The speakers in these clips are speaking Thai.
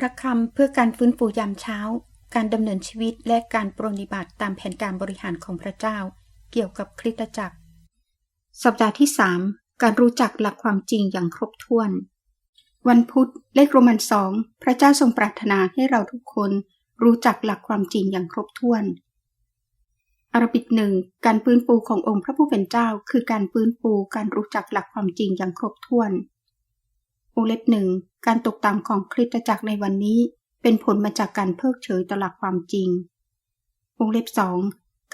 พระคำเพื่อการฟื้นฟูยามเช้า การดำเนินชีวิตและการปรนิบัติตามแผนการบริหารของพระเจ้า เกี่ยวกับคริสตจักร สัปดาห์ที่ 3 การรู้จักหลักความจริงอย่างครบถ้วน วันพุธเลขโรมันสองพระเจ้าทรงปรารถนาให้เราทุกคนรู้จักหลักความจริงอย่างครบถ้วนอารบิกหนึ่งการฟื้นฟูขององค์พระผู้เป็นเจ้า คือการฟื้นฟูการรู้จักหลักความจริงอย่างครบถ้วน วงเล็บหนึ่งการตกต่ำของคริสตจักรในวันนี้ เป็นผลมาจากการเพิกเฉยต่อหลักความจริง วงเล็บสอง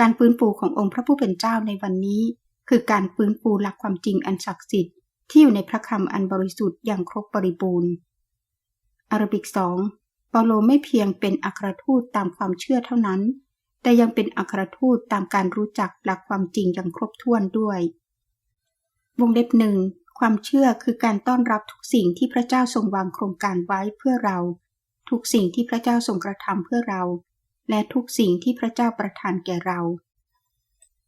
การฟื้นฟูขององค์พระผู้เป็นเจ้าในวันนี้ คือการฟื้นฟูหลักความจริงอันศักดิ์สิทธิ์ที่อยู่ในพระคำอันบริสุทธิ์อย่างครบบริบูรณ์อารบิกสองเปาโลไม่เพียงเป็นอัครทูตตามความเชื่อเท่านั้น แต่ยังเป็นอัครทูตตามการรู้จักหลักความจริงอย่างครบถ้วนด้วย วงเล็บหนึ่ง ความเชื่อคือการต้อนรับทุกสิ่งที่พระเจ้าทรงวางโครงการไว้เพื่อเรา ทุกสิ่งที่พระเจ้าทรงกระทำเพื่อเรา และทุกสิ่งที่พระเจ้าประทานแก่เรา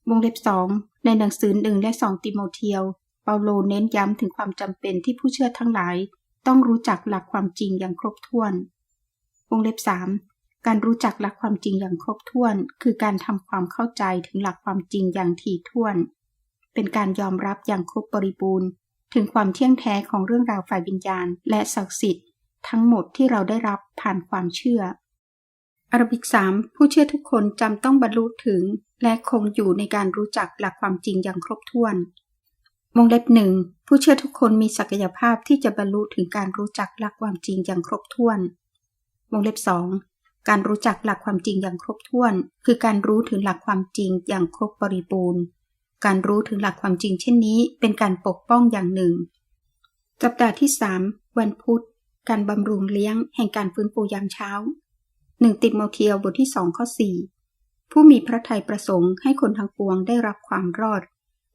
วงเล็บสองในหนังสือหนึ่งและสองติโมเทียวเปาโลเน้นย้ำถึงความจำเป็นที่ผู้เชื่อทั้งหลาย ต้องรู้จักหลักความจริงอย่างครบถ้วน วงเล็บสามการรู้จักหลักความจริงอย่างครบถ้วน คือการทำความเข้าใจถึงหลักความจริงอย่างถี่ถ้วน เป็นการยอมรับอย่างครบบริบูรณ์ ถึงความเที่ยงแท้ของเรื่องราวฝ่ายวิญญาณ และศักดิ์สิทธิ์ทั้งหมดที่เราได้รับผ่านความเชื่ออารบิกสามผู้เชื่อทุกคนจำต้องบรรลุถึง และคงอยู่ในการรู้จักหลักความจริงอย่างครบถ้วนวงเล็บหนึ่งผู้เชื่อทุกคนมีศักยภาพที่จะบรรลุถึงการรู้จักหลักความจริงอย่างครบถ้วนวงเล็บสองการรู้จักหลักความจริงอย่างครบถ้วน คือการรู้ถึงหลักความจริงอย่างครบบริบูรณ์ การรู้ถึงหลักความจริงเช่นนี้ เป็นการปกป้องอย่างหนึ่ง สัปดาห์ที่ 3 วันพุธ การบำรุงเลี้ยงแห่งการฟื้นฟูยามเช้าหนึ่งติดโมเทียวบทที่สองข้อ4ผู้มีพระทัยประสงค์ให้คนทั้งปวงได้รับความรอด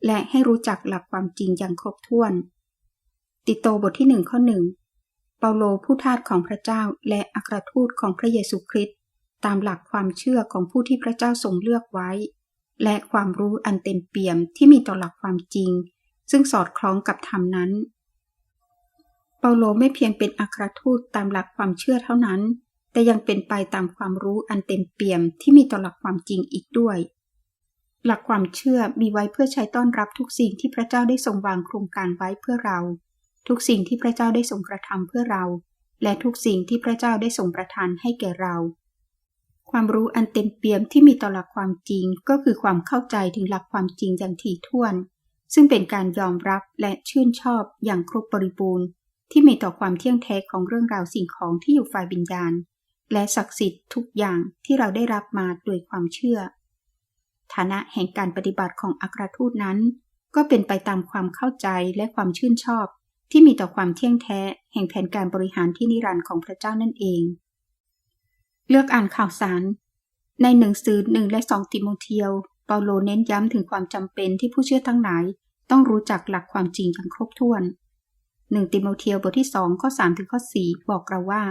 และให้รู้จักหลักความจริงอย่างครบถ้วน ติโตบทที่หนึ่งข้อหนึ่งเปาโลผู้ทาสของพระเจ้าและอัครทูตของพระเยซูคริสต์ตามหลักความเชื่อของผู้ที่พระเจ้าทรงเลือกไว้ และความรู้อันเต็มเปี่ยมที่มีต่อหลักความจริง ซึ่งสอดคล้องกับธรรมนั้น เปาโลไม่เพียงเป็นอัครทูตตามหลักความเชื่อเท่านั้น แต่ยังเป็นไปตามความรู้อันเต็มเปี่ยมที่มีต่อหลักความจริงอีกด้วย หลักความเชื่อมีไว้เพื่อใช้ต้อนรับทุกสิ่งที่พระเจ้าได้ทรงวางโครงการไว้เพื่อเรา ทุกสิ่งที่พระเจ้าได้ทรงกระทำเพื่อเรา และทุกสิ่งที่พระเจ้าได้ทรงประทานให้แก่เรา ความรู้อันเต็มเปี่ยมที่มีต่อหลักความจริงก็คือความเข้าใจถึงหลักความจริงอย่างถี่ถ้วน ซึ่งเป็นการยอมรับและชื่นชอบอย่างครบบริบูรณ์ ที่มีต่อความเที่ยงแท้ของเรื่องราวสิ่งของที่อยู่ฝ่ายวิญญาณ และศักดิ์สิทธิ์ทุกอย่างที่เราได้รับมาโดยความเชื่อ ฐานะแห่งการปฏิบัติของอัครทูตนั้น ก็เป็นไปตามความเข้าใจและความชื่นชอบ ที่มีต่อความเที่ยงแท้ แห่งแผนการบริหารที่นิรันดร์ของพระเจ้านั่นเอง เลือกอ่านข่าวสาร ในหนังสือหนึ่งและสองติโมเทียว เปาโลเน้นย้ำถึงความจำเป็นที่ผู้เชื่อทั้งหลาย ต้องรู้จักหลักความจริงอย่างครบถ้วนหนึ่งติโมเทียวบทที่สองข้อสามถึงข้อสี่บอกเราว่า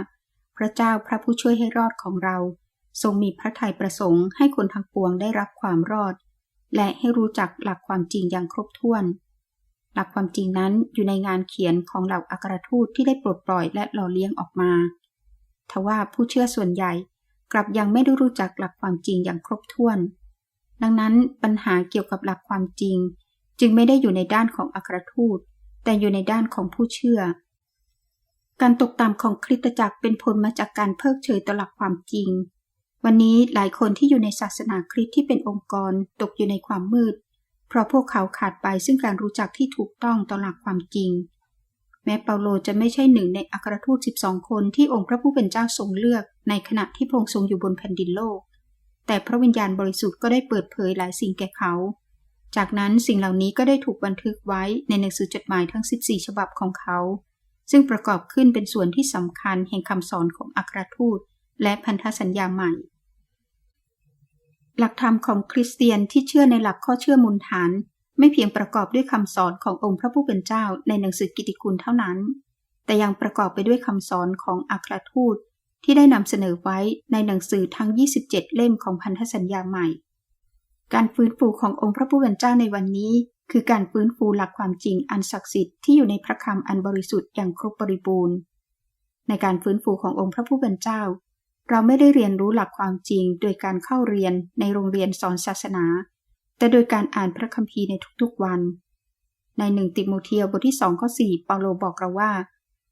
พระเจ้าพระผู้ช่วยให้รอดของเรา ทรงมีพระทัยประสงค์ให้คนทั้งปวงได้รับความรอด และให้รู้จักหลักความจริงอย่างครบถ้วน หลักความจริงนั้นอยู่ในงานเขียนของเหล่าอัครทูตที่ได้ปลดปล่อยและหล่อเลี้ยงออกมา ทว่าผู้เชื่อส่วนใหญ่ กลับยังไม่ได้รู้จักหลักความจริงอย่างครบถ้วน ดังนั้นปัญหาเกี่ยวกับหลักความจริง จึงไม่ได้อยู่ในด้านของอัครทูต แต่อยู่ในด้านของผู้เชื่อ การตกต่ำของคริสตจักรเป็นผลมาจากการเพิกเฉยต่อหลักความจริง วันนี้หลายคนที่อยู่ในศาสนาคริสต์ที่เป็นองค์กรตกอยู่ในความมืด เพราะพวกเขาขาดไปซึ่งการรู้จักที่ถูกต้องต่อหลักความจริง แม้เปาโลจะไม่ใช่หนึ่งในอัครทูต 12 คนที่องค์พระผู้เป็นเจ้าทรงเลือกในขณะที่พระองค์ทรงอยู่บนแผ่นดินโลก แต่พระวิญญาณบริสุทธิ์ก็ได้เปิดเผยหลายสิ่งแก่เขา จากนั้นสิ่งเหล่านี้ก็ได้ถูกบันทึกไว้ในหนังสือจดหมายทั้ง 14 ฉบับของเขา ซึ่งประกอบขึ้นเป็นส่วนที่สำคัญแห่งคำสอนของอัครทูต และพันธสัญญาใหม่ หลักธรรมของคริสเตียนที่เชื่อในหลักข้อเชื่อมูลฐาน ไม่เพียงประกอบด้วยคำสอนขององค์พระผู้เป็นเจ้าในหนังสือกิติคุณเท่านั้น แต่ยังประกอบไปด้วยคำสอนของอัครทูตที่ได้นำเสนอไว้ในหนังสือทั้ง 27 เล่มของพันธสัญญาใหม่ การฟื้นฟูขององค์พระผู้เป็นเจ้าในวันนี้ คือการฟื้นฟูหลักความจริงอันศักดิ์สิทธิ์ที่อยู่ในพระคำอันบริสุทธิ์อย่างครบบริบูรณ์ ในการฟื้นฟูขององค์พระผู้เป็นเจ้า เราไม่ได้เรียนรู้หลักความจริงโดยการเข้าเรียนในโรงเรียนสอนศาสนา แต่โดยการอ่านพระคัมภีร์ในทุกๆวัน ในหนึ่งติโมเทียบทที่สองข้อสี่เปาโลบอกเราว่า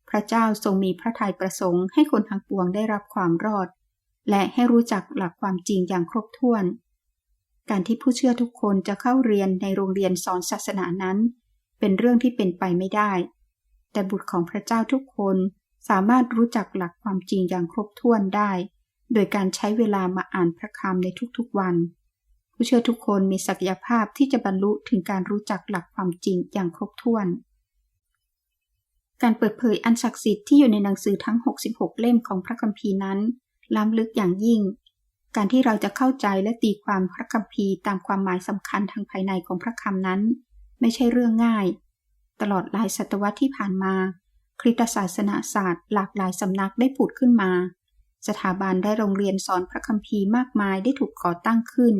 พระเจ้าทรงมีพระทัยประสงค์ให้คนทั้งปวงได้รับความรอด และให้รู้จักหลักความจริงอย่างครบถ้วน การที่ผู้เชื่อทุกคนจะเข้าเรียนในโรงเรียนสอนศาสนานั้น เป็นเรื่องที่เป็นไปไม่ได้ แต่บุตรของพระเจ้าทุกคนสามารถรู้จักหลักความจริงอย่างครบถ้วนได้ โดยการใช้เวลามาอ่านพระคำในทุกๆวัน ผู้เชื่อทุกคนมีศักยภาพที่จะบรรลุถึงการรู้จักหลักความจริงอย่างครบถ้วน การเปิดเผยอันศักดิ์สิทธิ์ที่อยู่ในหนังสือทั้ง 66 เล่มของพระคัมภีร์นั้น ล้ำลึกอย่างยิ่ง การที่เราจะเข้าใจและตีความพระคัมภีร์ตามความหมายสำคัญทางภายในของพระคำนั้น ไม่ใช่เรื่องง่าย ตลอดหลายศตวรรษที่ผ่านมา คริสตศาสนาศาสตร์ หลากหลายสำนักได้ผุดขึ้นมา สถาบันได้โรงเรียนสอนพระคัมภีร์มากมายได้ถูกก่อตั้งขึ้น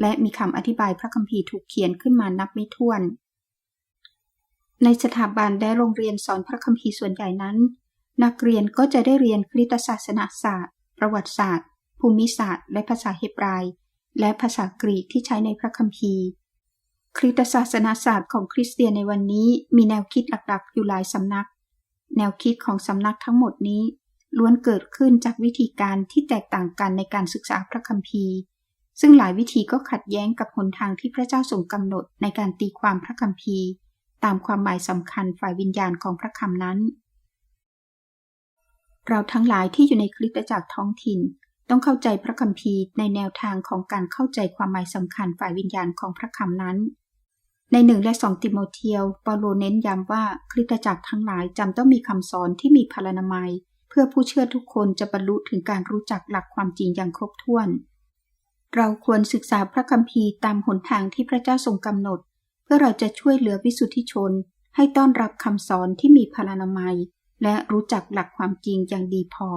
และมีคำอธิบายพระคัมภีร์ถูกเขียนขึ้นมานับไม่ถ้วน ในสถาบันและโรงเรียนสอนพระคัมภีร์ส่วนใหญ่นั้น นักเรียนก็จะได้เรียนคริสตศาสนาศาสตร์ ประวัติศาสตร์ ภูมิศาสตร์ และภาษาเฮบราย และภาษากรีกที่ใช้ในพระคัมภีร์ คริสตศาสนาศาสตร์ของคริสเตียนในวันนี้มีแนวคิดหลักๆ อยู่หลายสำนัก แนวคิดของสำนักทั้งหมดนี้ล้วนเกิดขึ้นจากวิธีการที่แตกต่างกันในการศึกษาพระคัมภีร์ ซึ่งหลายวิธีก็ขัดแย้งกับหนทางที่พระเจ้าทรงกำหนดในการตีความพระคัมภีร์ ตามความหมายสำคัญฝ่ายวิญญาณของพระคำนั้น เราทั้งหลายที่อยู่ในคริสตจักรท้องถิ่น ต้องเข้าใจพระคัมภีร์ในแนวทางของการเข้าใจความหมายสำคัญฝ่ายวิญญาณของพระคำนั้น ในหนึ่งและสองติโมเทียวปาโลเน้นย้ำว่าคริสตจักรทั้งหลายจำต้องมีคำสอนที่มีพลานามัย เพื่อผู้เชื่อทุกคนจะบรรลุถึงการรู้จักหลักความจริงอย่างครบถ้วน เราควรศึกษาพระคัมภีร์ตามหนทางที่พระเจ้าทรงกำหนด เพื่อเราจะช่วยเหลือวิสุทธิชน ให้ต้อนรับคำสอนที่มีพลานามัย และรู้จักหลักความจริงอย่างดีพอ